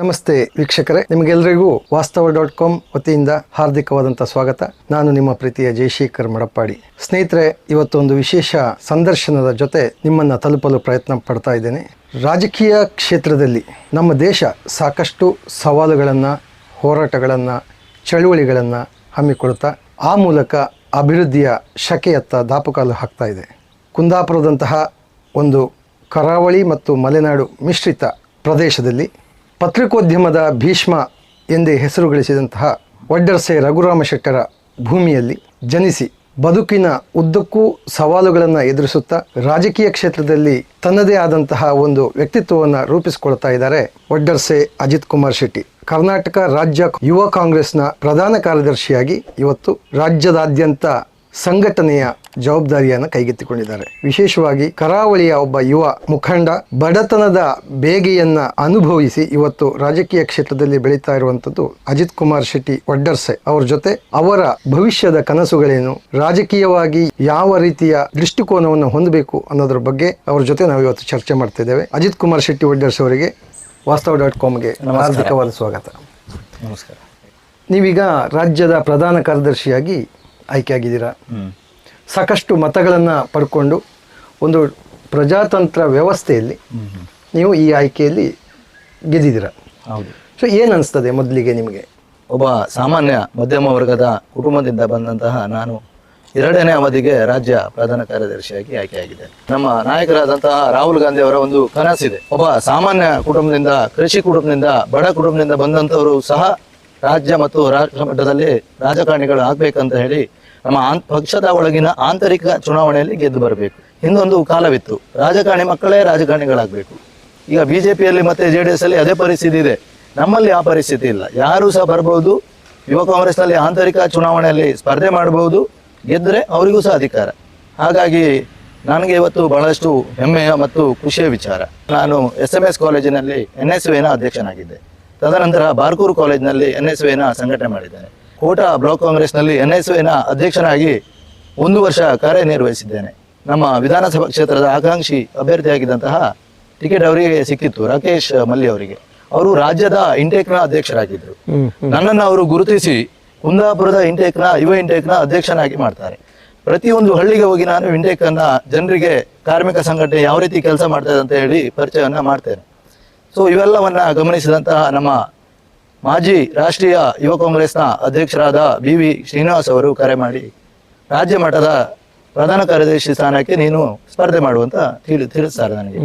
ನಮಸ್ತೆ ವೀಕ್ಷಕರೇ ನಿಮಗೆಲ್ಲರಿಗೂ ವಾಸ್ತವ ಡಾಟ್ ಕಾಮ್ ವತಿಯಿಂದ ಹಾರ್ದಿಕವಾದಂಥ ಸ್ವಾಗತ. ನಾನು ನಿಮ್ಮ ಪ್ರೀತಿಯ ಜಯಶೇಖರ್ ಮಡಪ್ಪಾಡಿ. ಸ್ನೇಹಿತರೆ, ಇವತ್ತೊಂದು ವಿಶೇಷ ಸಂದರ್ಶನದ ಜೊತೆ ನಿಮ್ಮನ್ನು ತಲುಪಲು ಪ್ರಯತ್ನ ಪಡ್ತಾ ಇದ್ದೇನೆ. ರಾಜಕೀಯ ಕ್ಷೇತ್ರದಲ್ಲಿ ನಮ್ಮ ದೇಶ ಸಾಕಷ್ಟು ಸವಾಲುಗಳನ್ನು, ಹೋರಾಟಗಳನ್ನು, ಚಳುವಳಿಗಳನ್ನು ಹಮ್ಮಿಕೊಳ್ತಾ ಆ ಮೂಲಕ ಅಭಿವೃದ್ಧಿಯ ಶಕೆಯತ್ತ ದಾಪುಕಾಲು ಹಾಕ್ತಾ ಇದೆ. ಕುಂದಾಪುರದಂತಹ ಒಂದು ಕರಾವಳಿ ಮತ್ತು ಮಲೆನಾಡು ಮಿಶ್ರಿತ ಪ್ರದೇಶದಲ್ಲಿ ಪತ್ರಿಕೋದ್ಯಮದ ಭೀಷ್ಮ ಎಂದೇ ಹೆಸರು ಗಳಿಸಿದಂತಹ ವಡ್ಡರ್ಸೆ ರಘುರಾಮ ಶೆಟ್ಟರ ಭೂಮಿಯಲ್ಲಿ ಜನಿಸಿ ಬದುಕಿನ ಉದ್ದಕ್ಕೂ ಸವಾಲುಗಳನ್ನು ಎದುರಿಸುತ್ತಾ ರಾಜಕೀಯ ಕ್ಷೇತ್ರದಲ್ಲಿ ತನ್ನದೇ ಆದಂತಹ ಒಂದು ವ್ಯಕ್ತಿತ್ವವನ್ನು ರೂಪಿಸಿಕೊಳ್ತಾ ಇದ್ದಾರೆ ವಡ್ಡರ್ಸೆ ಅಜಿತ್ ಕುಮಾರ್ ಶೆಟ್ಟಿ. ಕರ್ನಾಟಕ ರಾಜ್ಯ ಯುವ ಕಾಂಗ್ರೆಸ್ನ ಪ್ರಧಾನ ಕಾರ್ಯದರ್ಶಿಯಾಗಿ ಇವತ್ತು ರಾಜ್ಯದಾದ್ಯಂತ ಸಂಘಟನೆಯ ಜವಾಬ್ದಾರಿಯನ್ನು ಕೈಗೆತ್ತಿಕೊಂಡಿದ್ದಾರೆ. ವಿಶೇಷವಾಗಿ ಕರಾವಳಿಯ ಒಬ್ಬ ಯುವ ಮುಖಂಡ ಬಡತನದ ಬೇಗೆಯನ್ನ ಅನುಭವಿಸಿ ಇವತ್ತು ರಾಜಕೀಯ ಕ್ಷೇತ್ರದಲ್ಲಿ ಬೆಳೀತಾ ಇರುವಂತದ್ದು ಅಜಿತ್ ಕುಮಾರ್ ಶೆಟ್ಟಿ ವಡ್ಡರ್ಸೆ. ಅವ್ರ ಜೊತೆ ಅವರ ಭವಿಷ್ಯದ ಕನಸುಗಳೇನು ರಾಜಕೀಯವಾಗಿ ಯಾವ ರೀತಿಯ ದೃಷ್ಟಿಕೋನವನ್ನು ಹೊಂದಬೇಕು ಅನ್ನೋದ್ರ ಬಗ್ಗೆ ಅವ್ರ ಜೊತೆ ನಾವು ಇವತ್ತು ಚರ್ಚೆ ಮಾಡ್ತಾ ಇದ್ದೇವೆ. ಅಜಿತ್ ಕುಮಾರ್ ಶೆಟ್ಟಿ ವಡ್ಡರ್ಸ್ ಅವರಿಗೆ ವಾಸ್ತವ ಡಾಟ್ ಕಾಮ್ಗೆ ಹಾರ್ದಿಕವಾದ ಸ್ವಾಗತ. ನಮಸ್ಕಾರ. ನೀವೀಗ ರಾಜ್ಯದ ಪ್ರಧಾನ ಕಾರ್ಯದರ್ಶಿಯಾಗಿ ಆಯ್ಕೆಯಾಗಿದ್ದೀರಾ? ಸಾಕಷ್ಟು ಮತಗಳನ್ನು ಪಡ್ಕೊಂಡು ಒಂದು ಪ್ರಜಾತಂತ್ರ ವ್ಯವಸ್ಥೆಯಲ್ಲಿ ನೀವು ಈ ಆಯ್ಕೆಯಲ್ಲಿ ಗೆದ್ದಿದ್ದೀರ? ಹೌದು. ಸೊ ಏನು ಅನಿಸ್ತದೆ ಮೊದಲಿಗೆ ನಿಮಗೆ? ಒಬ್ಬ ಸಾಮಾನ್ಯ ಮಧ್ಯಮ ವರ್ಗದ ಕುಟುಂಬದಿಂದ ಬಂದಂತಹ ನಾನು ಎರಡನೇ ಅವಧಿಗೆ ರಾಜ್ಯ ಪ್ರಧಾನ ಕಾರ್ಯದರ್ಶಿಯಾಗಿ ಆಯ್ಕೆಯಾಗಿದೆ ನಮ್ಮ ನಾಯಕರಾದಂತಹ ರಾಹುಲ್ ಗಾಂಧಿ ಅವರ ಒಂದು ಕನಸಿದೆ. ಒಬ್ಬ ಸಾಮಾನ್ಯ ಕುಟುಂಬದಿಂದ ಕೃಷಿ ಕುಟುಂಬದಿಂದ ಬಡ ಕುಟುಂಬದಿಂದ ಬಂದಂತವರು ಸಹ ರಾಜ್ಯ ಮತ್ತು ರಾಷ್ಟ್ರ ಮಟ್ಟದಲ್ಲಿ ರಾಜಕಾರಣಿಗಳು ಆಗ್ಬೇಕಂತ ಹೇಳಿ ನಮ್ಮ ಪಕ್ಷದ ಒಳಗಿನ ಆಂತರಿಕ ಚುನಾವಣೆಯಲ್ಲಿ ಗೆದ್ದು ಬರಬೇಕು. ಹಿಂದೊಂದು ಕಾಲವಿತ್ತು. ರಾಜಕಾರಣಿ ಮಕ್ಕಳೇ ರಾಜಕಾರಣಿಗಳಾಗಬೇಕು. ಈಗ ಬಿಜೆಪಿಯಲ್ಲಿ ಮತ್ತೆ ಜೆ ಡಿ ಎಸ್ ಅಲ್ಲಿ ಅದೇ ಪರಿಸ್ಥಿತಿ ಇದೆ. ನಮ್ಮಲ್ಲಿ ಆ ಪರಿಸ್ಥಿತಿ ಇಲ್ಲ. ಯಾರು ಸಹ ಬರ್ಬೋದು. ಯುವ ಕಾಂಗ್ರೆಸ್ನಲ್ಲಿ ಆಂತರಿಕ ಚುನಾವಣೆಯಲ್ಲಿ ಸ್ಪರ್ಧೆ ಮಾಡಬಹುದು ಗೆದ್ದರೆ ಅವರಿಗೂ ಸಹ ಅಧಿಕಾರ. ಹಾಗಾಗಿ ನನಗೆ ಇವತ್ತು ಬಹಳಷ್ಟು ಹೆಮ್ಮೆಯ ಮತ್ತು ಖುಷಿಯ ವಿಚಾರ. ನಾನು ಎಸ್ ಎಂ ಎಸ್ ಕಾಲೇಜಿನಲ್ಲಿ ಎನ್ ಎಸ್ ವಿನ ಅಧ್ಯಕ್ಷನಾಗಿದ್ದೆ. ತದನಂತರ ಬಾರ್ಕೂರು ಕಾಲೇಜಿನಲ್ಲಿ ಎನ್ ಎಸ್ ವೇನ ಸಂಘಟನೆ ಮಾಡಿದ್ದೇನೆ. ಕೋಟಾ ಬ್ಲಾಕ್ ಕಾಂಗ್ರೆಸ್ನಲ್ಲಿ ಎನ್ ಎಸ್ನ ಅಧ್ಯಕ್ಷನಾಗಿ ಒಂದು ವರ್ಷ ಕಾರ್ಯನಿರ್ವಹಿಸಿದ್ದೇನೆ. ನಮ್ಮ ವಿಧಾನಸಭಾ ಕ್ಷೇತ್ರದ ಆಕಾಂಕ್ಷಿ ಅಭ್ಯರ್ಥಿಯಾಗಿದ್ದಂತಹ ಟಿಕೆಟ್ ಅವರಿಗೆ ಸಿಕ್ಕಿತ್ತು ರಾಕೇಶ್ ಮಲ್ಲಿ ಅವರಿಗೆ. ಅವರು ರಾಜ್ಯದ ಇಂಟೆಕ್ನ ಅಧ್ಯಕ್ಷರಾಗಿದ್ದರು. ನನ್ನನ್ನು ಅವರು ಗುರುತಿಸಿ ಕುಂದಾಪುರದ ಇಂಟೆಕ್ನ ಯುವ ಇಂಟೆಕ್ನ ಅಧ್ಯಕ್ಷನಾಗಿ ಮಾಡ್ತಾರೆ. ಪ್ರತಿಯೊಂದು ಹಳ್ಳಿಗೆ ಹೋಗಿ ನಾನು ಇಂಟೆಕ್ ಅನ್ನ ಜನರಿಗೆ ಕಾರ್ಮಿಕ ಸಂಘಟನೆ ಯಾವ ರೀತಿ ಕೆಲಸ ಮಾಡ್ತದೆ ಅಂತ ಹೇಳಿ ಪರಿಚಯವನ್ನ ಮಾಡ್ತೇನೆ. ಸೊ ಇವೆಲ್ಲವನ್ನ ಗಮನಿಸಿದಂತಹ ನಮ್ಮ ಮಾಜಿ ರಾಷ್ಟ್ರೀಯ ಯುವ ಕಾಂಗ್ರೆಸ್ನ ಅಧ್ಯಕ್ಷರಾದ ಬಿ ವಿ ಶ್ರೀನಿವಾಸ್ ಅವರು ಕರೆ ಮಾಡಿ ರಾಜ್ಯ ಮಟ್ಟದ ಪ್ರಧಾನ ಕಾರ್ಯದರ್ಶಿ ಸ್ಥಾನಕ್ಕೆ ನೀನು ಸ್ಪರ್ಧೆ ಮಾಡುವಂತ ತಿಳಿ ತಿಳಿಸ್ತಾರೆ ನನಗೆ.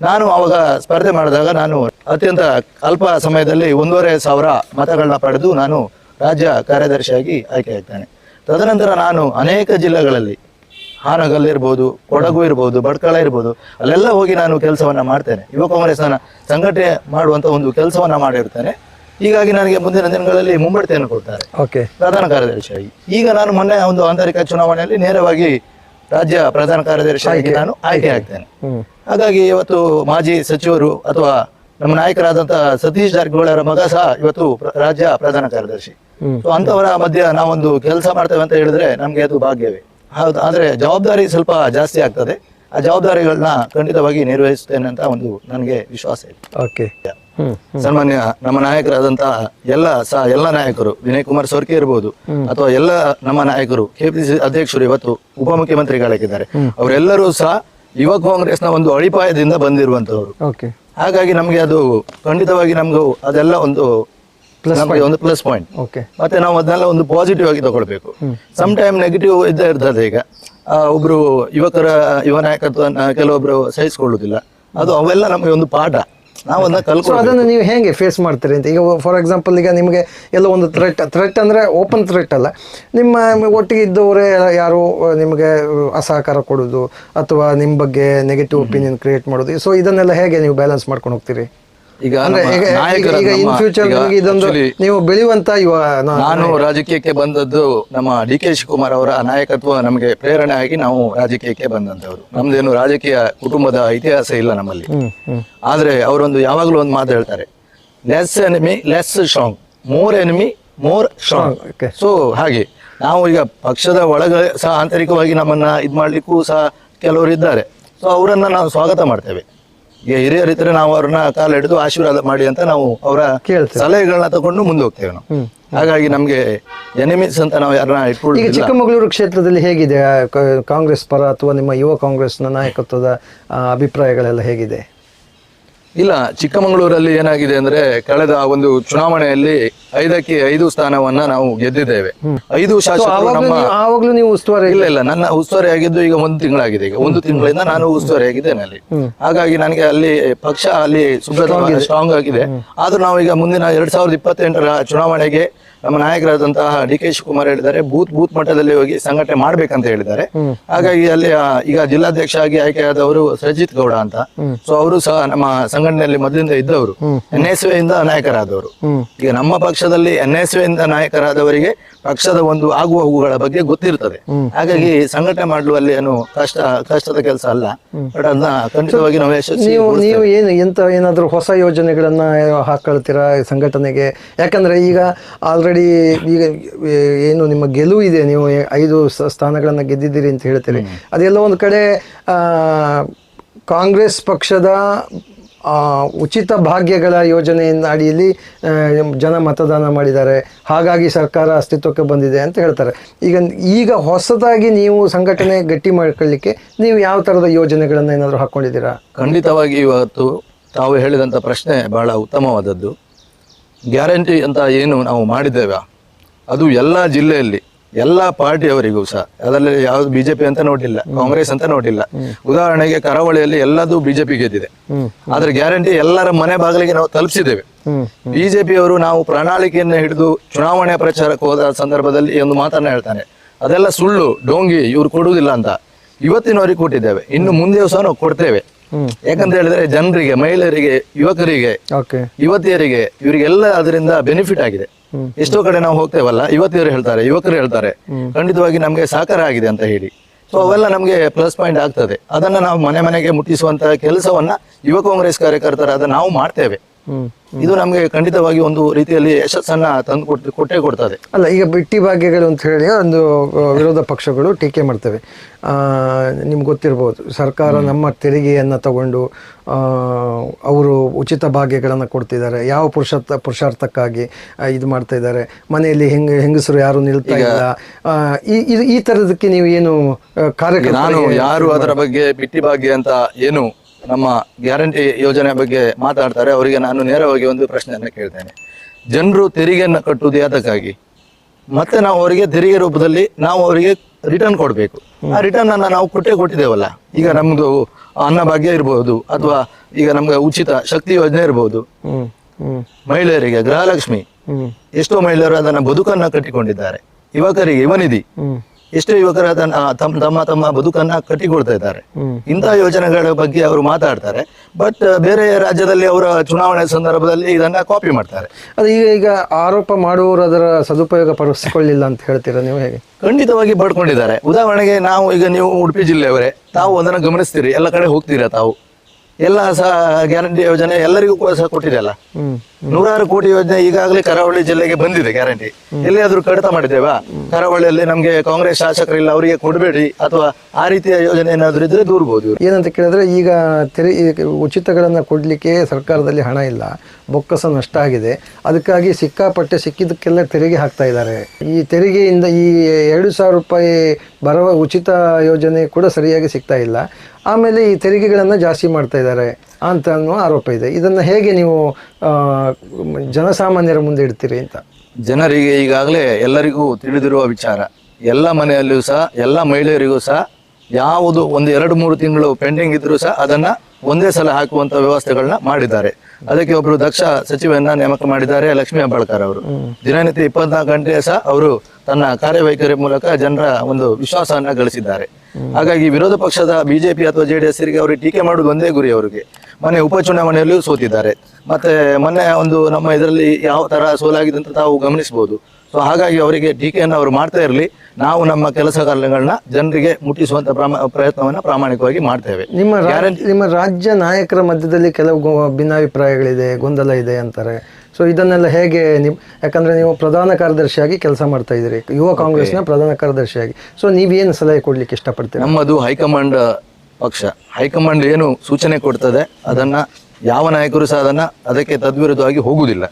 ನಾನು ಅವಾಗ ಸ್ಪರ್ಧೆ ಮಾಡಿದಾಗ ನಾನು ಅತ್ಯಂತ ಅಲ್ಪ ಸಮಯದಲ್ಲಿ ಒಂದೂವರೆ ಸಾವಿರ ಮತಗಳನ್ನ ಪಡೆದು ನಾನು ರಾಜ್ಯ ಕಾರ್ಯದರ್ಶಿಯಾಗಿ ಆಯ್ಕೆಯಾಗ್ತಾನೆ ತದನಂತರ ನಾನು ಅನೇಕ ಜಿಲ್ಲೆಗಳಲ್ಲಿ ಹಾನಗಲ್ ಇರ್ಬೋದು ಕೊಡಗು ಇರ್ಬೋದು ಭಟ್ಕಳ ಇರ್ಬೋದು ಅಲ್ಲೆಲ್ಲ ಹೋಗಿ ನಾನು ಕೆಲಸವನ್ನ ಮಾಡ್ತೇನೆ. ಯುವ ಕಾಂಗ್ರೆಸ್ನ ಸಂಘಟನೆ ಮಾಡುವಂತ ಒಂದು ಕೆಲಸವನ್ನ ಮಾಡಿರ್ತೇನೆ. ಹೀಗಾಗಿ ನನಗೆ ಮುಂದಿನ ದಿನಗಳಲ್ಲಿ ಮುಂಬಡ್ತಿಯನ್ನು ಕೊಡ್ತಾರೆ. ಓಕೆ ಪ್ರಧಾನ ಕಾರ್ಯದರ್ಶಿಯಾಗಿ. ಈಗ ನಾನು ಮೊನ್ನೆ ಒಂದು ಆಂತರಿಕ ಚುನಾವಣೆಯಲ್ಲಿ ನೇರವಾಗಿ ರಾಜ್ಯ ಪ್ರಧಾನ ಕಾರ್ಯದರ್ಶಿಯಾಗಿ ನಾನು ಆಯ್ಕೆ ಆಗ್ತೇನೆ. ಹಾಗಾಗಿ ಇವತ್ತು ಮಾಜಿ ಸಚಿವರು ಅಥವಾ ನಮ್ಮ ನಾಯಕರಾದಂತಹ ಸತೀಶ್ ಜಾರಕಿಹೊಳಿ ಅವರ ಮಗ ಸಹ ಇವತ್ತು ರಾಜ್ಯ ಪ್ರಧಾನ ಕಾರ್ಯದರ್ಶಿ. ಸೊ ಅಂತವರ ಮಧ್ಯೆ ನಾವೊಂದು ಕೆಲಸ ಮಾಡ್ತೇವೆ ಅಂತ ಹೇಳಿದ್ರೆ ನಮ್ಗೆ ಅದು ಭಾಗ್ಯವೇ. ಹೌದು ಆದ್ರೆ ಜವಾಬ್ದಾರಿ ಸ್ವಲ್ಪ ಜಾಸ್ತಿ ಆಗ್ತದೆ. ಆ ಜವಾಬ್ದಾರಿಗಳನ್ನ ಖಂಡಿತವಾಗಿ ನಿರ್ವಹಿಸುತ್ತೇನೆ ಅಂತ ಒಂದು ನನಗೆ ವಿಶ್ವಾಸ ಇದೆ. ಓಕೆ ಸನ್ಮಾನ್ಯ ನಮ್ಮ ನಾಯಕರಾದಂತಹ ಎಲ್ಲ ಎಲ್ಲ ನಾಯಕರು ವಿನಯ್ ಕುಮಾರ್ ಸೋರ್ಕೆ ಇರಬಹುದು ಅಥವಾ ಎಲ್ಲ ನಮ್ಮ ನಾಯಕರು ಕೆಪಿಸಿಸಿ ಅಧ್ಯಕ್ಷರು ಇವತ್ತು ಉಪಮುಖ್ಯಮಂತ್ರಿಗಳಾಗಿದ್ದಾರೆ ಅವರೆಲ್ಲರೂ ಸಹ ಯುವ ಕಾಂಗ್ರೆಸ್ನ ಒಂದು ಅಳಿಪಾಯದಿಂದ ಬಂದಿರುವಂತವರು. ಹಾಗಾಗಿ ನಮಗೆ ಅದು ಖಂಡಿತವಾಗಿ ನಮ್ಗೆ ಅದೆಲ್ಲ ಒಂದು ನಮಗೆ ಒಂದು ಪ್ಲಸ್ ಪಾಯಿಂಟ್ ಮತ್ತೆ ನಾವು ಅದನ್ನೆಲ್ಲ ಒಂದು ಪಾಸಿಟಿವ್ ಆಗಿ ತಗೊಳ್ಬೇಕು. ಸಮ್ ಟೈಮ್ ನೆಗೆಟಿವ್ ಇದ್ದೇ ಇರ್ತದೆ ಈಗ. ಆ, ಒಬ್ರು ಯುವಕರ ಯುವ ನಾಯಕತ್ವ ಕೆಲವೊಬ್ರು ಸಹಿಸಿಕೊಳ್ಳುವುದಿಲ್ಲ ಅದು ಅವೆಲ್ಲ ನಮಗೆ ಒಂದು ಪಾಠ. ನಾವು ಅದನ್ನ ಸೊ ಕಲ್ಕೊಂಡು ಅದನ್ನು ನೀವು ಹೇಗೆ ಫೇಸ್ ಮಾಡ್ತೀರಿ ಅಂತ? ಈಗ ಫಾರ್ ಎಕ್ಸಾಂಪಲ್ ಈಗ ನಿಮಗೆ ಎಲ್ಲ ಒಂದು ಥ್ರೆಟ್ ಥ್ರೆಟ್ ಅಂದರೆ ಓಪನ್ ಥ್ರೆಟ್ ಅಲ್ಲ. ನಿಮ್ಮ ಒಟ್ಟಿಗೆ ಇದ್ದವರೇ ಯಾರು ನಿಮಗೆ ಅಸಹಕಾರ ಕೊಡೋದು ಅಥವಾ ನಿಮ್ಮ ಬಗ್ಗೆ ನೆಗೆಟಿವ್ ಒಪಿನಿಯನ್ ಕ್ರಿಯೇಟ್ ಮಾಡೋದು. ಸೊ ಇದನ್ನೆಲ್ಲ ಹೇಗೆ ನೀವು ಬ್ಯಾಲೆನ್ಸ್ ಮಾಡ್ಕೊಂಡು ಹೋಗ್ತೀರಿ? ಈಗ ಅಂದ್ರೆ ಈಗ ಇನ್ ಫ್ಯೂಚರ್ ಇದೊಂದು ನೀವು ಬೆಳೆಯುವಂತ ಯುವ ನಾನು ರಾಜಕೀಯಕ್ಕೆ ಬಂದದ್ದು ನಮ್ಮ ಡಿ ಕೆ ಶಿವಕುಮಾರ್ ಅವರ ನಾಯಕತ್ವ ನಮಗೆ ಪ್ರೇರಣೆ ಆಗಿ ನಾವು ರಾಜಕೀಯಕ್ಕೆ ಬಂದಂತವರು ನಮ್ದೇನು ರಾಜಕೀಯ ಕುಟುಂಬದ ಇತಿಹಾಸ ಇಲ್ಲ ನಮ್ಮಲ್ಲಿ. ಆದ್ರೆ ಅವರೊಂದು ಯಾವಾಗಲೂ ಒಂದು ಮಾತು ಹೇಳ್ತಾರೆ. Less enemy less strong more enemy more strong. So ಹಾಗೆ. ನಾವು ಈಗ ಪಕ್ಷದ ಒಳಗೆ ಸಹ ಆಂತರಿಕವಾಗಿ ನಮ್ಮನ್ನ ಇದ್ ಮಾಡ್ಲಿಕ್ಕೂ ಸಹ ಕೆಲವರು ಇದ್ದಾರೆ. ಸೊ ಅವರನ್ನ ನಾವು ಸ್ವಾಗತ ಮಾಡ್ತೇವೆ. ಈಗ ಹಿರಿಯರಿದ್ರೆ ನಾವು ಅವ್ರನ್ನ ಕಾಲ ಹಿಡಿದು ಆಶೀರ್ವಾದ ಮಾಡಿ ಅಂತ ನಾವು ಅವರ ಕೇಳ್ತೇವೆ. ಸಲಹೆಗಳನ್ನ ತಗೊಂಡು ಮುಂದೆ ಹೋಗ್ತೇವೆ ನಾವು. ಹಾಗಾಗಿ ನಮ್ಗೆ ಎನಿಮಿಸ್ ಅಂತ ನಾವು ಯಾರನ್ನ ಈಗ ಚಿಕ್ಕಮಗಳೂರು ಕ್ಷೇತ್ರದಲ್ಲಿ ಹೇಗಿದೆ? ಕಾಂಗ್ರೆಸ್ ಪರ ಅಥವಾ ನಿಮ್ಮ ಯುವ ಕಾಂಗ್ರೆಸ್ನ ನಾಯಕತ್ವದ ಅಭಿಪ್ರಾಯಗಳೆಲ್ಲ ಹೇಗಿದೆ? ಇಲ್ಲ ಚಿಕ್ಕಮಗಳೂರಲ್ಲಿ ಏನಾಗಿದೆ ಅಂದ್ರೆ ಕಳೆದ ಒಂದು ಚುನಾವಣೆಯಲ್ಲಿ ಐದಕ್ಕೆ ಐದು ಸ್ಥಾನವನ್ನ ನಾವು ಗೆದ್ದಿದ್ದೇವೆ. ಐದು ಶಾಸಕರು ನಮ್ಮ ನೀವು ಆವಾಗಲೂ ನೀವು ಉಸ್ತುವಾರಿ ಇಲ್ಲ ಇಲ್ಲ ನನ್ನ ಉಸ್ತುವಾರಿ ಆಗಿದ್ದು ಈಗ ಒಂದು ತಿಂಗಳಾಗಿದೆ. ಈಗ ಒಂದು ತಿಂಗಳಿಂದ ನಾನು ಉಸ್ತುವಾರಿ ಆಗಿದ್ದೇನೆ ಅಲ್ಲಿ ಹಾಗಾಗಿ ನನಗೆ ಅಲ್ಲಿ ಪಕ್ಷ ಅಲ್ಲಿ ಸುಭದ್ರವಾಗಿ ಸ್ಟ್ರಾಂಗ್ ಆಗಿದೆ. ಆದ್ರೂ ನಾವು ಈಗ ಮುಂದಿನ ಎರಡ್ ಸಾವಿರದ ಇಪ್ಪತ್ತೆಂಟರ ಚುನಾವಣೆಗೆ ನಮ್ಮ ನಾಯಕರಾದಂತಹ ಡಿ ಕೆ ಶಿವಕುಮಾರ್ ಹೇಳಿದ್ದಾರೆ. ಬೂತ್ ಬೂತ್ ಮಟ್ಟದಲ್ಲಿ ಹೋಗಿ ಸಂಘಟನೆ ಮಾಡ್ಬೇಕಂತ ಹೇಳಿದ್ದಾರೆ. ಹಾಗಾಗಿ ಅಲ್ಲಿ ಈಗ ಜಿಲ್ಲಾಧ್ಯಕ್ಷ ಆಗಿ ಆಯ್ಕೆಯಾದವರು ಸಜಿತ್ ಗೌಡ ಅಂತ. ಸೊ ಅವರು ಸಹ ನಮ್ಮ ಸಂಘಟನೆಯಲ್ಲಿ ಮೊದಲಿಂದ ಇದ್ದವರು ಎನ್ ಎಸ್ ಇಂದ ನಾಯಕರಾದವರು. ಈಗ ನಮ್ಮ ಪಕ್ಷದಲ್ಲಿ ಎನ್ ಎಸ್ ಇಂದ ನಾಯಕರಾದವರಿಗೆ ಪಕ್ಷದ ಒಂದು ಆಗುವ ಹೋಗುಗಳ ಬಗ್ಗೆ ಗೊತ್ತಿರ್ತದೆ. ಹಾಗಾಗಿ ಸಂಘಟನೆ ಮಾಡುವಲ್ಲಿ ಏನು ಕಷ್ಟ ಕಷ್ಟದ ಕೆಲಸ ಅಲ್ಲ. ಬಟ್ ಅದನ್ನ ಖಂಡಿತವಾಗಿ ನಾವು ಯಶಸ್ವಿ ನೀವು ನೀವು ಏನು ಎಂತ ಏನಾದ್ರೂ ಹೊಸ ಯೋಜನೆಗಳನ್ನ ಹಾಕೊಳ್ತೀರಾ ಸಂಘಟನೆಗೆ? ಯಾಕಂದ್ರೆ ಈಗ ಆಲ್ರೆಡಿ ಈಗ ಏನು ನಿಮ್ಮ ಗೆಲುವು ಇದೆ. ನೀವು ಐದು ಸ್ಥಾನಗಳನ್ನ ಗೆದ್ದಿದ್ದೀರಿ ಅಂತ ಹೇಳ್ತೀರಿ. ಅದೆಲ್ಲ ಒಂದು ಕಡೆ ಆ, ಕಾಂಗ್ರೆಸ್ ಪಕ್ಷದ ಉಚಿತ ಭಾಗ್ಯಗಳ ಯೋಜನೆಯಿಂದ ಅಡಿಯಲ್ಲಿ ಜನ ಮತದಾನ ಮಾಡಿದ್ದಾರೆ. ಹಾಗಾಗಿ ಸರ್ಕಾರ ಅಸ್ತಿತ್ವಕ್ಕೆ ಬಂದಿದೆ ಅಂತ ಹೇಳ್ತಾರೆ. ಈಗ ಈಗ ಹೊಸದಾಗಿ ನೀವು ಸಂಘಟನೆ ಗಟ್ಟಿ ಮಾಡ್ಕೊಳ್ಳಿಕ್ಕೆ ನೀವು ಯಾವ ಥರದ ಯೋಜನೆಗಳನ್ನು ಏನಾದರೂ ಹಾಕ್ಕೊಂಡಿದ್ದೀರಾ ಖಂಡಿತವಾಗಿ ಇವತ್ತು ತಾವು ಹೇಳಿದಂಥ ಪ್ರಶ್ನೆ ಬಹಳ ಉತ್ತಮವಾದದ್ದು. ಗ್ಯಾರಂಟಿ ಅಂತ ಏನು ನಾವು ಮಾಡಿದ್ದೇವೆ, ಅದು ಎಲ್ಲ ಜಿಲ್ಲೆಯಲ್ಲಿ ಎಲ್ಲ ಪಾರ್ಟಿಯವರಿಗೂ ಸಹ. ಅದರಲ್ಲಿ ಯಾವ್ದು ಬಿಜೆಪಿ ಅಂತ ನೋಡಿಲ್ಲ ಕಾಂಗ್ರೆಸ್ ಅಂತ ನೋಡಿಲ್ಲ ಉದಾಹರಣೆಗೆ ಕರಾವಳಿಯಲ್ಲಿ ಎಲ್ಲದೂ ಬಿಜೆಪಿ ಗೆದ್ದಿದೆ. ಆದ್ರೆ ಗ್ಯಾರಂಟಿ ಎಲ್ಲರ ಮನೆ ಬಾಗಿಲಿಗೆ ನಾವು ತಲುಪಿಸಿದ್ದೇವೆ. ಬಿಜೆಪಿಯವರು ನಾವು ಪ್ರಣಾಳಿಕೆಯನ್ನು ಹಿಡಿದು ಚುನಾವಣೆ ಪ್ರಚಾರಕ್ಕೆ ಹೋದ ಸಂದರ್ಭದಲ್ಲಿ ಒಂದು ಮಾತನ್ನ ಹೇಳ್ತಾನೆ ಅದೆಲ್ಲ ಸುಳ್ಳು ಡೋಂಗಿ ಇವ್ರು ಕೊಡುವುದಿಲ್ಲ ಅಂತ. ಇವತ್ತಿನವರೆಗೆ ಕೊಟ್ಟಿದ್ದೇವೆ. ಇನ್ನು ಮುಂದೆ ಸಹ ನಾವು ಕೊಡ್ತೇವೆ. ಯಾಕಂತ ಹೇಳಿದ್ರೆ ಜನರಿಗೆ ಮಹಿಳೆಯರಿಗೆ ಯುವಕರಿಗೆ ಯುವತಿಯರಿಗೆ ಇವರಿಗೆಲ್ಲ ಅದರಿಂದ ಬೆನಿಫಿಟ್ ಆಗಿದೆ. ಎಷ್ಟೋ ಕಡೆ ನಾವು ಹೋಗ್ತೇವಲ್ಲ ಯುವತಿಯರು ಹೇಳ್ತಾರೆ ಯುವಕರು ಹೇಳ್ತಾರೆ ಖಂಡಿತವಾಗಿ ನಮಗೆ ಸಾಕಾರ ಆಗಿದೆ ಅಂತ ಹೇಳಿ. ಸೊ ಅವೆಲ್ಲ ನಮಗೆ ಪ್ಲಸ್ ಪಾಯಿಂಟ್ ಆಗ್ತದೆ. ಅದನ್ನ ನಾವು ಮನೆ ಮನೆಗೆ ಮುಟ್ಟಿಸುವಂತಹ ಕೆಲಸವನ್ನ ಯುವ ಕಾಂಗ್ರೆಸ್ ಕಾರ್ಯಕರ್ತರಾದ ನಾವು ಮಾಡ್ತೇವೆ. ಇದು ನಮಗೆ ಖಂಡಿತವಾಗಿ ಒಂದು ರೀತಿಯಲ್ಲಿ ಯಶಸ್ಸನ್ನ ತಂದು ಕೊಟ್ಟು ಕೊಟ್ಟೇ ಕೊಡ್ತದೆ. ಅಲ್ಲ ಈಗ ಬಿಟ್ಟಿ ಭಾಗ್ಯಗಳು ಅಂತ ಹೇಳಿ ಒಂದು ವಿರೋಧ ಪಕ್ಷಗಳು ಟೀಕೆ ಮಾಡ್ತವೆ. ನಿಮ್ಗೆ ಗೊತ್ತಿರ್ಬೋದು ಸರ್ಕಾರ ನಮ್ಮ ತೆರಿಗೆಯನ್ನು ತಗೊಂಡು ಅವರು ಉಚಿತ ಭಾಗ್ಯಗಳನ್ನು ಕೊಡ್ತಿದ್ದಾರೆ. ಯಾವ ಪುರುಷಾರ್ಥ ಪುರುಷಾರ್ಥಕ್ಕಾಗಿ ಇದು ಮಾಡ್ತಾ ಇದ್ದಾರೆ. ಮನೆಯಲ್ಲಿ ಹೆಂಗ ಹೆಂಗಸರು ಯಾರು ನಿಲ್ತಾ ಇಲ್ಲ. ಈ ಥರದಕ್ಕೆ ನೀವು ಏನು ಕಾರ್ಯಕ್ರಮ ನಾನು ಯಾರು ಅದರ ಬಗ್ಗೆ ಬಿಟ್ಟಿ ಭಾಗ್ಯ ಅಂತ ಏನು ನಮ್ಮ ಗ್ಯಾರಂಟಿ ಯೋಜನೆ ಬಗ್ಗೆ ಮಾತಾಡ್ತಾರೆ ಅವರಿಗೆ ನಾನು ನೇರವಾಗಿ ಒಂದು ಪ್ರಶ್ನೆಯನ್ನ ಕೇಳ್ತೇನೆ. ಜನರು ತೆರಿಗೆಯನ್ನು ಕಟ್ಟುವುದು ಯಾತಕ್ಕಾಗಿ? ಮತ್ತೆ ನಾವು ಅವರಿಗೆ ತೆರಿಗೆ ರೂಪದಲ್ಲಿ ನಾವು ಅವರಿಗೆ ರಿಟರ್ನ್ ಕೊಡಬೇಕು. ಆ ರಿಟರ್ನ್ ಅನ್ನ ನಾವು ಕೊಟ್ಟೇ ಕೊಟ್ಟಿದ್ದೇವಲ್ಲ. ಈಗ ನಮ್ದು ಅನ್ನಭಾಗ್ಯ ಇರಬಹುದು ಅಥವಾ ಈಗ ನಮ್ಗೆ ಉಚಿತ ಶಕ್ತಿ ಯೋಜನೆ ಇರಬಹುದು ಮಹಿಳೆಯರಿಗೆ ಗೃಹಲಕ್ಷ್ಮಿ. ಎಷ್ಟೋ ಮಹಿಳೆಯರು ಅದನ್ನ ಬದುಕನ್ನ ಕಟ್ಟಿಕೊಂಡಿದ್ದಾರೆ. ಯುವಕರಿಗೆ ಯುವನಿಧಿ. ಎಷ್ಟೋ ಯುವಕರ ತನ್ನ ತಮ್ಮ ತಮ್ಮ ತಮ್ಮ ಬದುಕನ್ನ ಕಟ್ಟಿಕೊಡ್ತಾ ಇದ್ದಾರೆ. ಇಂಥ ಇಂತಹ ಯೋಜನೆಗಳ ಬಗ್ಗೆ ಅವರು ಮಾತಾಡ್ತಾರೆ. ಬಟ್ ಬೇರೆ ರಾಜ್ಯದಲ್ಲಿ ಅವರ ಚುನಾವಣೆ ಸಂದರ್ಭದಲ್ಲಿ ಇದನ್ನ ಕಾಪಿ ಮಾಡ್ತಾರೆ. ಅದು ಈಗ ಈಗ ಆರೋಪ ಮಾಡುವವರು ಅದರ ಸದುಪಯೋಗ ಪಡಿಸಿಕೊಳ್ಳಿಲ್ಲ ಅಂತ ಹೇಳ್ತೀರಾ ನೀವು ಹೇಗೆ? ಖಂಡಿತವಾಗಿ ಪಡ್ಕೊಂಡಿದ್ದಾರೆ. ಉದಾಹರಣೆಗೆ ನಾವು ಈಗ ನೀವು ಉಡುಪಿ ಜಿಲ್ಲೆಯವರೇ ತಾವು ಅದನ್ನು ಗಮನಿಸ್ತೀರಿ ಎಲ್ಲ ಕಡೆ ಹೋಗ್ತೀರಾ ತಾವು? ಎಲ್ಲ ಸಹ ಗ್ಯಾರಂಟಿ ಯೋಜನೆ ಎಲ್ಲರಿಗೂ ಕೂಡ ಸಹ ಕೊಟ್ಟಿರಲ್ಲ ನೂರಾರು ಕೋಟಿ ಯೋಜನೆ ಈಗಾಗಲೇ ಕರಾವಳಿ ಜಿಲ್ಲೆಗೆ ಬಂದಿದೆ ಗ್ಯಾರಂಟಿ ಎಲ್ಲಿಯಾದ್ರೂ ಕಡಿತ ಮಾಡಿದ್ದೇವಾ? ಕರಾವಳಿಯಲ್ಲಿ ನಮ್ಗೆ ಕಾಂಗ್ರೆಸ್ ಶಾಸಕರಿಲ್ಲ ಅವರಿಗೆ ಕೊಡಬೇಡಿ ಅಥವಾ ಆ ರೀತಿಯ ಯೋಜನೆ ಏನಾದ್ರೂ ಇದ್ರೆ ದೂರ್ಬೋದು ಏನಂತ ಕೇಳಿದ್ರೆ ಈಗ ತೆರಿಗೆ ಉಚಿತಗಳನ್ನ ಉಚಿತಗಳನ್ನು ಕೊಡಲಿಕ್ಕೆ ಸರ್ಕಾರದಲ್ಲಿ ಹಣ ಇಲ್ಲ, ಬೊಕ್ಕಸ ನಷ್ಟ ಆಗಿದೆ. ಅದಕ್ಕಾಗಿ ಸಿಕ್ಕಾಪಟ್ಟೆ ಸಿಕ್ಕಿದ್ದಕ್ಕೆಲ್ಲ ತೆರಿಗೆ ಹಾಕ್ತಾ ಇದ್ದಾರೆ. ಈ ತೆರಿಗೆಯಿಂದ ಈ ಎರಡು ಸಾವಿರ ರೂಪಾಯಿ ಬರುವ ಉಚಿತ ಯೋಜನೆ ಕೂಡ ಸರಿಯಾಗಿ ಸಿಗ್ತಾ ಇಲ್ಲ. ಆಮೇಲೆ ಈ ತೆರಿಗೆಗಳನ್ನು ಜಾಸ್ತಿ ಮಾಡ್ತಾ ಇದ್ದಾರೆ. ಅಂತ ಅನ್ನೋ ಆರೋಪ ಇದೆ. ಇದನ್ನು ಹೇಗೆ ನೀವು ಜನಸಾಮಾನ್ಯರ ಮುಂದೆ ಇಡ್ತೀರಿ ಅಂತ? ಜನರಿಗೆ ಈಗಾಗಲೇ ಎಲ್ಲರಿಗೂ ತಿಳಿದಿರುವ ವಿಚಾರ. ಎಲ್ಲ ಮನೆಯಲ್ಲಿಯೂ ಸಹ ಎಲ್ಲ ಮಹಿಳೆಯರಿಗೂ ಸಹ ಯಾವುದು ಒಂದು ಎರಡು ಮೂರು ತಿಂಗಳು ಪೆಂಡಿಂಗ್ ಇದ್ರೂ ಸಹ ಅದನ್ನ ಒಂದೇ ಸಲ ಹಾಕುವಂತ ವ್ಯವಸ್ಥೆಗಳನ್ನ ಮಾಡಿದ್ದಾರೆ. ಅದಕ್ಕೆ ಒಬ್ರು ದಕ್ಷ ಸಚಿವನ್ನ ನೇಮಕ ಮಾಡಿದ್ದಾರೆ ಲಕ್ಷ್ಮೀ ಹೆಬ್ಬಾಳ್ಕರ್ ಅವರು. ದಿನನಿತ್ಯ ಇಪ್ಪತ್ನಾಲ್ಕು ಗಂಟೆ ಸಹ ಅವರು ತನ್ನ ಕಾರ್ಯವೈಖರಿ ಮೂಲಕ ಜನರ ಒಂದು ವಿಶ್ವಾಸವನ್ನ ಗಳಿಸಿದ್ದಾರೆ. ಹಾಗಾಗಿ ವಿರೋಧ ಪಕ್ಷದ ಬಿಜೆಪಿ ಅಥವಾ ಜೆಡಿಎಸ್ ಅವರಿಗೆ ಟೀಕೆ ಮಾಡುವುದು ಒಂದೇ ಗುರಿ ಅವರಿಗೆ. ಮೊನ್ನೆ ಉಪಚುನಾವಣೆಯಲ್ಲೂ ಸೋತಿದ್ದಾರೆ. ಮತ್ತೆ ಮೊನ್ನೆ ಒಂದು ನಮ್ಮ ಇದರಲ್ಲಿ ಯಾವ ತರ ಸೋಲಾಗಿದೆ ಅಂತ ತಾವು ಗಮನಿಸಬಹುದು ಸೊ ಹಾಗಾಗಿ ಅವರಿಗೆ ಟೀಕೆಯನ್ನು ಅವರು ಮಾಡ್ತಾ ಇರಲಿ. ನಾವು ನಮ್ಮ ಕೆಲಸ ಕಾರ್ಯಗಳನ್ನ ಜನರಿಗೆ ಮುಟ್ಟಿಸುವಂತ ಪ್ರಯತ್ನವನ್ನು ಪ್ರಯತ್ನವನ್ನ ಪ್ರಾಮಾಣಿಕವಾಗಿ ಮಾಡ್ತೇವೆ. ನಿಮ್ಮ ನಿಮ್ಮ ರಾಜ್ಯ ನಾಯಕರ ಮಧ್ಯದಲ್ಲಿ ಕೆಲವು ಭಿನ್ನಾಭಿಪ್ರಾಯಗಳಿದೆ ಗೊಂದಲ ಇದೆ ಅಂತಾರೆ. ಸೊ ಇದನ್ನೆಲ್ಲ ಹೇಗೆ ನಿಮ್ ಯಾಕಂದ್ರೆ ನೀವು ಪ್ರಧಾನ ಕಾರ್ಯದರ್ಶಿಯಾಗಿ ಕೆಲಸ ಮಾಡ್ತಾ ಇದ್ದೀರಿ. ಯುವ ಕಾಂಗ್ರೆಸ್ನ ಪ್ರಧಾನ ಕಾರ್ಯದರ್ಶಿಯಾಗಿ. ಸೊ ನೀವೇನು ಸಲಹೆ ಕೊಡ್ಲಿಕ್ಕೆ ಇಷ್ಟಪಡ್ತೀರಿ? ನಮ್ಮದು ಹೈಕಮಾಂಡ್ ಪಕ್ಷ. ಹೈಕಮಾಂಡ್ ಏನು ಸೂಚನೆ ಕೊಡ್ತದೆ ಅದನ್ನ ಯಾವ ನಾಯಕರು ಸಹ ಅದನ್ನ ಅದಕ್ಕೆ ತದ್ವಿರುದ್ಧವಾಗಿ ಹೋಗುದಿಲ್ಲ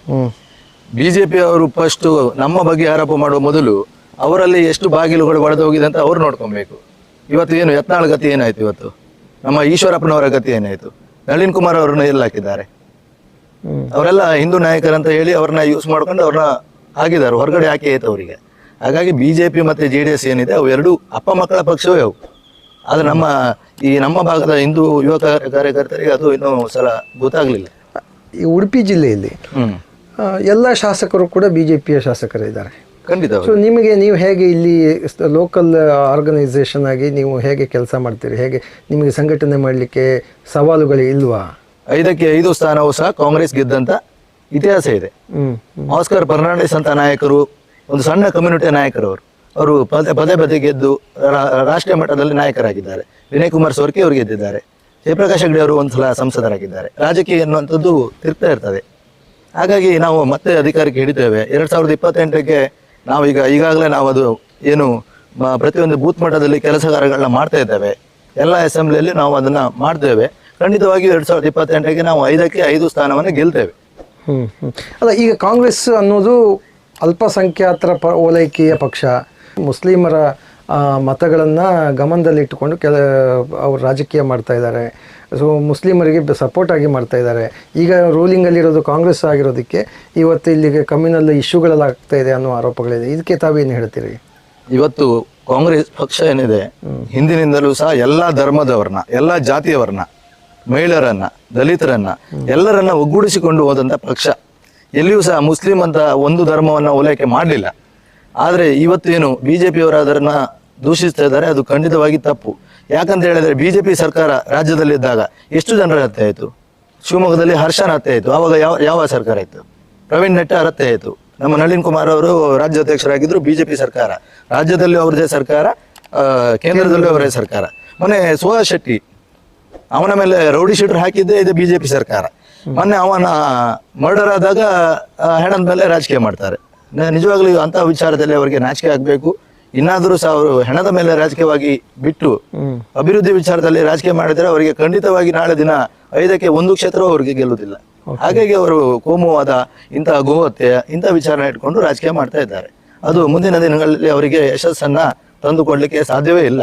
ಬಿಜೆಪಿ ಅವರು ಫಸ್ಟ್ ನಮ್ಮ ಬಗ್ಗೆ ಆರೋಪ ಮಾಡುವ ಮೊದಲು ಅವರಲ್ಲಿ ಎಷ್ಟು ಬಾಗಿಲುಗಳು ಒಡೆದು ಹೋಗಿದೆ ಅಂತ ಅವ್ರು ನೋಡ್ಕೊಬೇಕು. ಇವತ್ತು ಏನು ಯತ್ನಾಳ್ ಗತಿ ಏನಾಯ್ತು ಇವತ್ತು? ನಮ್ಮ ಈಶ್ವರಪ್ಪನವರ ಗತಿ ಏನಾಯ್ತು? ನಳಿನ್ ಕುಮಾರ್ ಅವ್ರನ್ನ ಎಲ್ಲಿ ಹಾಕಿದ್ದಾರೆ? ಅವರೆಲ್ಲ ಹಿಂದೂ ನಾಯಕರಂತ ಹೇಳಿ ಅವ್ರನ್ನ ಯೂಸ್ ಮಾಡ್ಕೊಂಡು ಅವ್ರನ್ನ ಹಾಕಿದ್ದಾರೆ. ಹೊರಗಡೆ ಹಾಕಿ ಆಯ್ತು ಅವರಿಗೆ ಹಾಗಾಗಿ ಬಿಜೆಪಿ ಮತ್ತೆ ಜೆ ಡಿ ಎಸ್ ಏನಿದೆ ಅವು ಎರಡು ಅಪ್ಪ ಮಕ್ಕಳ ಪಕ್ಷವೇ ಅವು. ಆದ್ರೆ ನಮ್ಮ ಈ ನಮ್ಮ ಭಾಗದ ಹಿಂದೂ ಯುವ ಕಾರ್ಯಕರ್ತರಿಗೆ ಅದು ಇನ್ನೂ ಸಲ ಗೊತ್ತಾಗ್ಲಿಲ್ಲ. ಈ ಉಡುಪಿ ಜಿಲ್ಲೆಯಲ್ಲಿ ಎಲ್ಲ ಶಾಸಕರು ಕೂಡ ಬಿ ಜೆ ಪಿಯ ಶಾಸಕರಿದ್ದಾರೆ ಖಂಡಿತ ಸೊ ನಿಮಗೆ ನೀವು ಹೇಗೆ ಇಲ್ಲಿ ಲೋಕಲ್ ಆರ್ಗನೈಸೇಷನ್ ಆಗಿ ನೀವು ಹೇಗೆ ಕೆಲಸ ಮಾಡ್ತೀರಿ? ಹೇಗೆ ನಿಮಗೆ ಸಂಘಟನೆ ಮಾಡಲಿಕ್ಕೆ ಸವಾಲುಗಳು ಇಲ್ವಾ? ಐದಕ್ಕೆ ಐದು ಸ್ಥಾನವೂ ಸಹ ಕಾಂಗ್ರೆಸ್ ಗೆದ್ದಂತ ಇತಿಹಾಸ ಇದೆ. ಆಸ್ಕರ್ ಫರ್ನಾಂಡಿಸ್ ಅಂತ ನಾಯಕರು ಒಂದು ಸಣ್ಣ ಕಮ್ಯುನಿಟಿ ನಾಯಕರು ಅವರು ಅವರು ಪದೇ ಪದೇ ಪದೇ ಗೆದ್ದು ರಾಷ್ಟ್ರೀಯ ಮಟ್ಟದಲ್ಲಿ ನಾಯಕರಾಗಿದ್ದಾರೆ. ವಿನಯ್ ಕುಮಾರ್ ಸೋರ್ಕೆ ಅವರು ಗೆದ್ದಿದ್ದಾರೆ. ಜಯಪ್ರಕಾಶ್ ಹೆಗ್ಡೆ ಅವರು ಒಂದ್ಸಲ ಸಂಸದರಾಗಿದ್ದಾರೆ. ರಾಜಕೀಯ ಎನ್ನುವಂಥದ್ದು ತಿರ್ತಾ ಇರ್ತದೆ. ಹಾಗಾಗಿ ನಾವು ಮತ್ತೆ ಅಧಿಕಾರಕ್ಕೆ ಹಿಡಿತೇವೆ. ಎರಡ್ ಸಾವಿರದ ಇಪ್ಪತ್ತೆಂಟಕ್ಕೆ ನಾವೀಗ ಈಗ, ಈಗಾಗಲೇ ನಾವು ಅದು ಏನು ಪ್ರತಿಯೊಂದು ಬೂತ್ ಮಟ್ಟದಲ್ಲಿ ಕೆಲಸ ಕಾರ್ಯಗಳನ್ನ ಮಾಡ್ತಾ ಇದ್ದೇವೆ. ಎಲ್ಲ ಅಸೆಂಬ್ಲಿಯಲ್ಲಿ ನಾವು ಅದನ್ನ ಮಾಡ್ತೇವೆ. ಖಂಡಿತವಾಗಿಯೂ ಎರಡ್ ಸಾವಿರದ ಇಪ್ಪತ್ತೆಂಟಕ್ಕೆ ನಾವು ಐದಕ್ಕೆ ಐದು ಸ್ಥಾನವನ್ನು ಗೆಲ್ತೇವೆ. ಹ್ಮ್ ಹ್ಮ್. ಅಲ್ಲ, ಈಗ ಕಾಂಗ್ರೆಸ್ ಅನ್ನೋದು ಅಲ್ಪಸಂಖ್ಯಾತರ ಪ, ಓಲೈಕೆಯ ಪಕ್ಷ. ಮುಸ್ಲಿಮರ ಮತಗಳನ್ನು ಗಮನದಲ್ಲಿಟ್ಟುಕೊಂಡು ಕೆಲ ಅವ್ರು ರಾಜಕೀಯ ಮಾಡ್ತಾ ಇದ್ದಾರೆ. ಸೊ ಮುಸ್ಲಿಮರಿಗೆ ಸಪೋರ್ಟ್ ಆಗಿ ಮಾಡ್ತಾ ಇದ್ದಾರೆ. ಈಗ ರೂಲಿಂಗಲ್ಲಿರೋದು ಕಾಂಗ್ರೆಸ್ ಆಗಿರೋದಕ್ಕೆ ಇವತ್ತು ಇಲ್ಲಿಗೆ ಕಮ್ಯುನಲ್ ಇಶ್ಯೂಗಳೆಲ್ಲ ಆಗ್ತಾ ಇದೆ ಅನ್ನೋ ಆರೋಪಗಳಿದೆ. ಇದಕ್ಕೆ ತಾವೇನು ಹೇಳ್ತೀರಿ? ಇವತ್ತು ಕಾಂಗ್ರೆಸ್ ಪಕ್ಷ ಏನಿದೆ ಹಿಂದಿನಿಂದಲೂ ಸಹ ಎಲ್ಲ ಧರ್ಮದವ್ರನ್ನ ಎಲ್ಲ ಜಾತಿಯವರನ್ನ ಮಹಿಳೆಯರನ್ನ ದಲಿತರನ್ನ ಎಲ್ಲರನ್ನ ಒಗ್ಗೂಡಿಸಿಕೊಂಡು ಹೋದಂತ ಪಕ್ಷ. ಎಲ್ಲಿಯೂ ಸಹ ಮುಸ್ಲಿಂ ಅಂತ ಒಂದು ಧರ್ಮವನ್ನ ಓಲೈಕೆ ಮಾಡಲಿಲ್ಲ. ಆದ್ರೆ ಇವತ್ತೇನು ಬಿಜೆಪಿಯವರು ಅದನ್ನ ದೂಷಿಸ್ತಾ ಇದ್ದಾರೆ, ಅದು ಖಂಡಿತವಾಗಿ ತಪ್ಪು. ಯಾಕಂತ ಹೇಳಿದ್ರೆ ಬಿಜೆಪಿ ಸರ್ಕಾರ ರಾಜ್ಯದಲ್ಲಿದ್ದಾಗ ಎಷ್ಟು ಜನರ ಹತ್ಯೆ ಆಯಿತು? ಶಿವಮೊಗ್ಗದಲ್ಲಿ ಹರ್ಷನ ಹತ್ಯೆ ಆಯಿತು. ಆವಾಗ ಯಾವ ಯಾವ ಸರ್ಕಾರ ಇತ್ತು? ಪ್ರವೀಣ್ ನೆಟ್ಟಾರ್ ಹತ್ಯೆ ಆಯಿತು. ನಮ್ಮ ನಳಿನ್ ಕುಮಾರ್ ಅವರು ರಾಜ್ಯಾಧ್ಯಕ್ಷರಾಗಿದ್ರು ಬಿಜೆಪಿ ಸರ್ಕಾರ. ರಾಜ್ಯದಲ್ಲಿ ಅವರದೇ ಸರ್ಕಾರ ಕೇಂದ್ರದಲ್ಲೂ ಅವರೇ ಸರ್ಕಾರ. ಮೊನ್ನೆ ಸುಹಾಸ್ ಶೆಟ್ಟಿ, ಅವನ ಮೇಲೆ ರೌಡಿ ಶೀಟರ್ ಹಾಕಿದ್ದೇ ಇದೆ ಬಿಜೆಪಿ ಸರ್ಕಾರ. ಮೊನ್ನೆ ಅವನ ಮರ್ಡರ್ ಆದಾಗ ಹೆಣದ ಮೇಲೆ ರಾಜಕೀಯ ಮಾಡ್ತಾರೆ. ನಿಜವಾಗ್ಲೂ ಅಂತ ವಿಚಾರದಲ್ಲಿ ಅವರಿಗೆ ನಾಚಿಕೆ ಆಗಬೇಕು. ಇನ್ನಾದರೂ ಸಹ ಅವರು ಹೆಣದ ಮೇಲೆ ರಾಜಕೀಯವಾಗಿ ಬಿಟ್ಟು ಅಭಿವೃದ್ಧಿ ವಿಚಾರದಲ್ಲಿ ರಾಜಕೀಯ ಮಾಡಿದರೆ ಅವರಿಗೆ ಖಂಡಿತವಾಗಿ ನಾಳೆ ದಿನ ಐದಕ್ಕೆ ಒಂದು ಕ್ಷೇತ್ರ ಅವರಿಗೆ ಗೆಲ್ಲುವುದಿಲ್ಲ. ಹಾಗಾಗಿ ಅವರು ಕೋಮುವಾದ ಇಂತಹ ಗೋಹತ್ಯೆ ಇಂತಹ ವಿಚಾರ ಇಟ್ಕೊಂಡು ರಾಜಕೀಯ ಮಾಡ್ತಾ ಇದ್ದಾರೆ. ಅದು ಮುಂದಿನ ದಿನಗಳಲ್ಲಿ ಅವರಿಗೆ ಯಶಸ್ಸನ್ನ ತಂದುಕೊಡ್ಲಿಕ್ಕೆ ಸಾಧ್ಯವೇ ಇಲ್ಲ.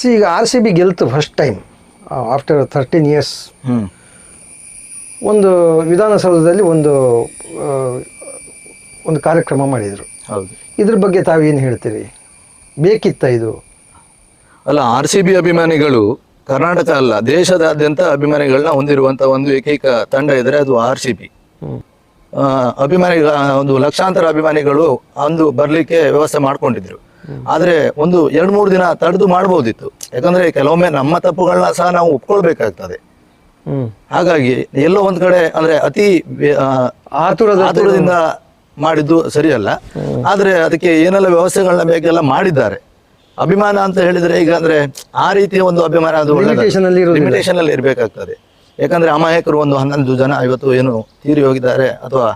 ಸಿ ಈಗ R C B ಗೆಲ್ತು first time after thirteen years ಒಂದು ವಿಧಾನಸೌಧದಲ್ಲಿ ಒಂದು ಒಂದು ಕಾರ್ಯಕ್ರಮ ಮಾಡಿದರು. ಹೌದು. ಇದ್ರ ಬಗ್ಗೆ ತಾವೇನು ಹೇಳ್ತೀರಿ? ಬೇಕಿತ್ತ ಇದು? ಅಲ್ಲ ಆರ್ ಸಿ ಬಿ ಅಭಿಮಾನಿಗಳು ಕರ್ನಾಟಕ ಅಲ್ಲ ದೇಶದಾದ್ಯಂತ ಅಭಿಮಾನಿಗಳನ್ನ ಹೊಂದಿರುವಂತ ಒಂದು ಏಕೈಕ ತಂಡ ಇದ್ರೆ ಅದು ಆರ್ ಸಿ ಬಿ. ಅಭಿಮಾನಿ ಒಂದು ಲಕ್ಷಾಂತರ ಅಭಿಮಾನಿಗಳು ಅಂದು ಬರ್ಲಿಕ್ಕೆ ವ್ಯವಸ್ಥೆ ಮಾಡ್ಕೊಂಡಿದ್ರು. ಆದ್ರೆ ಒಂದು ಎರಡ್ ಮೂರು ದಿನ ತಡೆದು ಮಾಡಬಹುದಿತ್ತು ಯಾಕಂದ್ರೆ ಕೆಲವೊಮ್ಮೆ ನಮ್ಮ ತಪ್ಪುಗಳನ್ನ ಸಹ ನಾವು ಒಪ್ಕೊಳ್ಬೇಕಾಗ್ತದೆ. ಹಾಗಾಗಿ ಎಲ್ಲೋ ಒಂದ್ ಕಡೆ ಅಂದ್ರೆ ಅತಿ ಆತುರದಿಂದ ಮಾಡಿದ್ದು ಸರಿಯಲ್ಲ. ಆದ್ರೆ ಅದಕ್ಕೆ ಏನೆಲ್ಲ ವ್ಯವಸ್ಥೆಗಳನ್ನ ಬೇಕೆಲ್ಲ ಮಾಡಿದ್ದಾರೆ. ಅಭಿಮಾನ ಅಂತ ಹೇಳಿದ್ರೆ ಈಗ ಅಂದ್ರೆ ಆ ರೀತಿಯ ಒಂದು ಅಭಿಮಾನ ಅದು ಲಿಮಿಟೇಷನ್ ಅಲ್ಲಿ ಇರಬೇಕಾಗ್ತದೆ. ಯಾಕಂದ್ರೆ ಅಮಾಯಕರು ಒಂದು ಹನ್ನೊಂದು ಜನ ಇವತ್ತು ಏನು ತೀರಿ ಹೋಗಿದ್ದಾರೆ ಅಥವಾ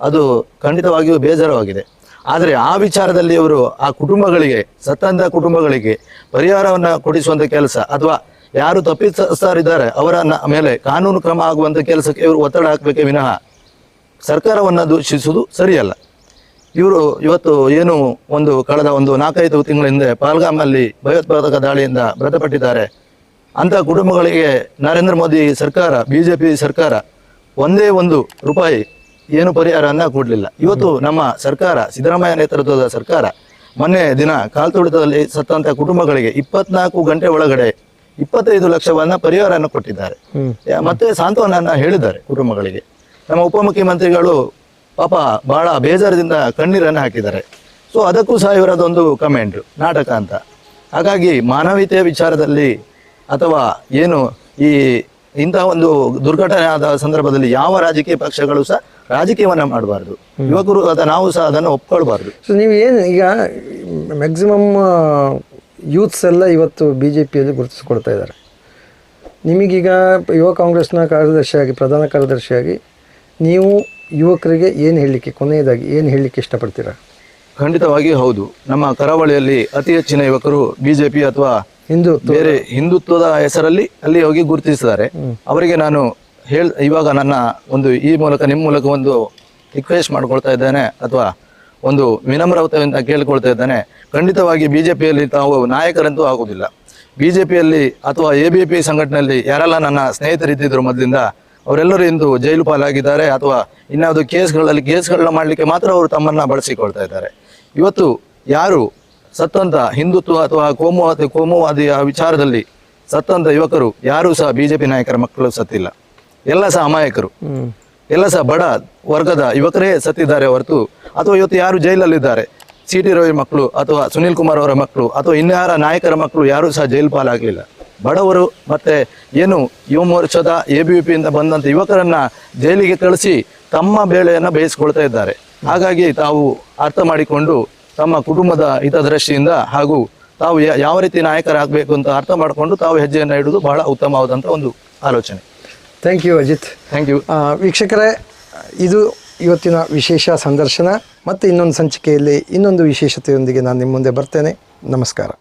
ಅದು ಖಂಡಿತವಾಗಿಯೂ ಬೇಜಾರವಾಗಿದೆ ಆದ್ರೆ ಆ ವಿಚಾರದಲ್ಲಿ ಅವರು ಆ ಕುಟುಂಬಗಳಿಗೆ ಸತ್ತಂತ ಕುಟುಂಬಗಳಿಗೆ ಪರಿಹಾರವನ್ನ ಕೊಡಿಸುವಂತ ಕೆಲಸ ಅಥವಾ ಯಾರು ತಪ್ಪಿತಸ್ಥರಿದ್ದಾರೆ ಅವರ ಮೇಲೆ ಕಾನೂನು ಕ್ರಮ ಆಗುವಂತ ಕೆಲಸಕ್ಕೆ ಇವರು ಒತ್ತಡ ಹಾಕಬೇಕೇ ವಿನಃ ಸರ್ಕಾರವನ್ನ ದೂಷಿಸುವುದು ಸರಿಯಲ್ಲ. ಇವರು ಇವತ್ತು ಏನು ಒಂದು ಕಳೆದ ಒಂದು ನಾಲ್ಕೈದು ತಿಂಗಳ ಹಿಂದೆ ಪಾಲ್ಗಾಮಲ್ಲಿ ಭಯೋತ್ಪಾದಕ ದಾಳಿಯಿಂದ ಮೃತಪಟ್ಟಿದ್ದಾರೆ. ಅಂಥ ಕುಟುಂಬಗಳಿಗೆ ನರೇಂದ್ರ ಮೋದಿ ಸರ್ಕಾರ ಬಿಜೆಪಿ ಸರ್ಕಾರ ಒಂದೇ ಒಂದು ರೂಪಾಯಿ ಏನು ಪರಿಹಾರವನ್ನು ಕೊಡಲಿಲ್ಲ. ಇವತ್ತು ನಮ್ಮ ಸರ್ಕಾರ ಸಿದ್ದರಾಮಯ್ಯ ನೇತೃತ್ವದ ಸರ್ಕಾರ ಮೊನ್ನೆ ದಿನ ಕಾಲ್ತುಳಿತದಲ್ಲಿ ಸತ್ತಂಥ ಕುಟುಂಬಗಳಿಗೆ ಇಪ್ಪತ್ನಾಲ್ಕು ಗಂಟೆ ಒಳಗಡೆ ಇಪ್ಪತ್ತೈದು ಲಕ್ಷವನ್ನ ಪರಿಹಾರವನ್ನು ಕೊಟ್ಟಿದ್ದಾರೆ. ಮತ್ತೆ ಸಾಂತ್ವನ ಹೇಳಿದ್ದಾರೆ ಕುಟುಂಬಗಳಿಗೆ. ನಮ್ಮ ಉಪಮುಖ್ಯಮಂತ್ರಿಗಳು ಪಾಪ ಬಹಳ ಬೇಜಾರದಿಂದ ಕಣ್ಣೀರನ್ನು ಹಾಕಿದ್ದಾರೆ. ಸೊ ಅದಕ್ಕೂ ಸಹ ಇವರದೊಂದು ಕಮೆಂಟ್ ನಾಟಕ ಅಂತ. ಹಾಗಾಗಿ ಮಾನವೀಯತೆಯ ವಿಚಾರದಲ್ಲಿ ಅಥವಾ ಏನು ಈ ಇಂತಹ ಒಂದು ದುರ್ಘಟನೆ ಆದ ಸಂದರ್ಭದಲ್ಲಿ ಯಾವ ರಾಜಕೀಯ ಪಕ್ಷಗಳು ಸಹ ರಾಜಕೀಯವನ್ನ ಮಾಡಬಾರ್ದು. ಯುವಕರು ಅಥವಾ ನಾವು ಸಹ ಅದನ್ನು ಒಪ್ಕೊಳ್ಬಾರ್ದು. ಸೊ ನೀವು ಏನು ಈಗ ಮ್ಯಾಕ್ಸಿಮಮ್ ಯೂತ್ಸ್ ಎಲ್ಲ ಇವತ್ತು ಬಿ ಜೆ ಪಿಯಲ್ಲಿ ಗುರುತಿಸ್ಕೊಳ್ತಾ ಇದ್ದಾರೆ. ನಿಮಗೀಗ ಯುವ ಕಾಂಗ್ರೆಸ್ನ ಕಾರ್ಯದರ್ಶಿಯಾಗಿ ಪ್ರಧಾನ ಕಾರ್ಯದರ್ಶಿಯಾಗಿ ನೀವು ಯುವಕರಿಗೆ ಏನು ಹೇಳಲಿಕ್ಕೆ ಕೊನೆಯದಾಗಿ ಏನು ಹೇಳಲಿಕ್ಕೆ ಇಷ್ಟಪಡ್ತೀರಾ? ಖಂಡಿತವಾಗಿಯೂ ಹೌದು. ನಮ್ಮ ಕರಾವಳಿಯಲ್ಲಿ ಅತಿ ಹೆಚ್ಚಿನ ಯುವಕರು ಬಿಜೆಪಿ ಅಥವಾ ಹಿಂದೂ ಬೇರೆ ಹಿಂದುತ್ವದ ಹೆಸರಲ್ಲಿ ಅಲ್ಲಿ ಹೋಗಿ ಗುರುತಿಸಿದ್ದಾರೆ. ಅವರಿಗೆ ನಾನು ಹೇಳ್ ಇವಾಗ ನನ್ನ ಒಂದು ಈ ಮೂಲಕ ನಿಮ್ಮ ಮೂಲಕ ಒಂದು ರಿಕ್ವೆಸ್ಟ್ ಮಾಡ್ಕೊಳ್ತಾ ಇದ್ದೇನೆ ಅಥವಾ ಒಂದು ವಿನಮ್ರವತೆಯಿಂದ ಕೇಳಿಕೊಳ್ತಾ ಇದ್ದೇನೆ. ಖಂಡಿತವಾಗಿ ಬಿಜೆಪಿಯಲ್ಲಿ ತಾವು ನಾಯಕರಂತೂ ಆಗುವುದಿಲ್ಲ. ಬಿಜೆಪಿಯಲ್ಲಿ ಅಥವಾ ಎ ಬಿ ಪಿ ಸಂಘಟನೆಯಲ್ಲಿ ಯಾರೆಲ್ಲ ನನ್ನ ಸ್ನೇಹಿತರಿದ್ದಿದ್ರು ಮೊದಲಿಂದ ಅವರೆಲ್ಲರೂ ಇಂದು ಜೈಲು ಪಾಲಾಗಿದ್ದಾರೆ ಅಥವಾ ಇನ್ಯಾವುದೋ ಕೇಸ್ಗಳಲ್ಲಿ ಕೇಸ್ಗಳನ್ನ ಮಾಡಲಿಕ್ಕೆ ಮಾತ್ರ ಅವರು ತಮ್ಮನ್ನ ಬಳಸಿಕೊಳ್ತಾ ಇದ್ದಾರೆ. ಇವತ್ತು ಯಾರು ಸತ್ತಂತ ಹಿಂದುತ್ವ ಅಥವಾ ಕೋಮುವಾದಿ ಕೋಮುವಾದಿಯ ವಿಚಾರದಲ್ಲಿ ಸತ್ತಂತ ಯುವಕರು ಯಾರೂ ಸಹ ಬಿಜೆಪಿ ನಾಯಕರ ಮಕ್ಕಳು ಸತ್ತಿಲ್ಲ. ಎಲ್ಲ ಸಹ ಅಮಾಯಕರು. ಎಲ್ಲ ಸಹ ಬಡ ವರ್ಗದ ಯುವಕರೇ ಸತ್ತಿದ್ದಾರೆ ಹೊರತು ಅಥವಾ ಇವತ್ತು ಯಾರು ಜೈಲಲ್ಲಿದ್ದಾರೆ? ಸಿ ಟಿ ರವಿ ಮಕ್ಕಳು ಅಥವಾ ಸುನಿಲ್ ಕುಮಾರ್ ಅವರ ಮಕ್ಕಳು ಅಥವಾ ಇನ್ಯಾರ ನಾಯಕರ ಮಕ್ಕಳು ಯಾರೂ ಸಹ ಜೈಲು ಪಾಲಾಗಲಿಲ್ಲ. ಬಡವರು ಮತ್ತು ಏನು ಯುವ ಮೋರ್ಚಾದ ಎ ಬಿ ಪಿಯಿಂದ ಬಂದಂಥ ಯುವಕರನ್ನು ಜೈಲಿಗೆ ಕಳಿಸಿ ತಮ್ಮ ಬೇಳೆಯನ್ನು ಬೇಯಿಸ್ಕೊಳ್ತಾ ಇದ್ದಾರೆ. ಹಾಗಾಗಿ ತಾವು ಅರ್ಥ ಮಾಡಿಕೊಂಡು ತಮ್ಮ ಕುಟುಂಬದ ಹಿತದೃಷ್ಟಿಯಿಂದ ಹಾಗೂ ತಾವು ಯಾವ ರೀತಿ ನಾಯಕರಾಗಬೇಕು ಅಂತ ಅರ್ಥ ಮಾಡಿಕೊಂಡು ತಾವು ಹೆಜ್ಜೆಯನ್ನು ಇಡುವುದು ಬಹಳ ಉತ್ತಮವಾದಂಥ ಒಂದು ಆಲೋಚನೆ. Thank you Ajit thank you ವೀಕ್ಷಕರೇ ಇದು ಇವತ್ತಿನ ವಿಶೇಷ ಸಂದರ್ಶನ ಮತ್ತು ಇನ್ನೊಂದು ಸಂಚಿಕೆಯಲ್ಲಿ ಇನ್ನೊಂದು ವಿಶೇಷತೆಯೊಂದಿಗೆ ನಾನು ನಿಮ್ಮ ಮುಂದೆ ಬರ್ತೇನೆ. ನಮಸ್ಕಾರ.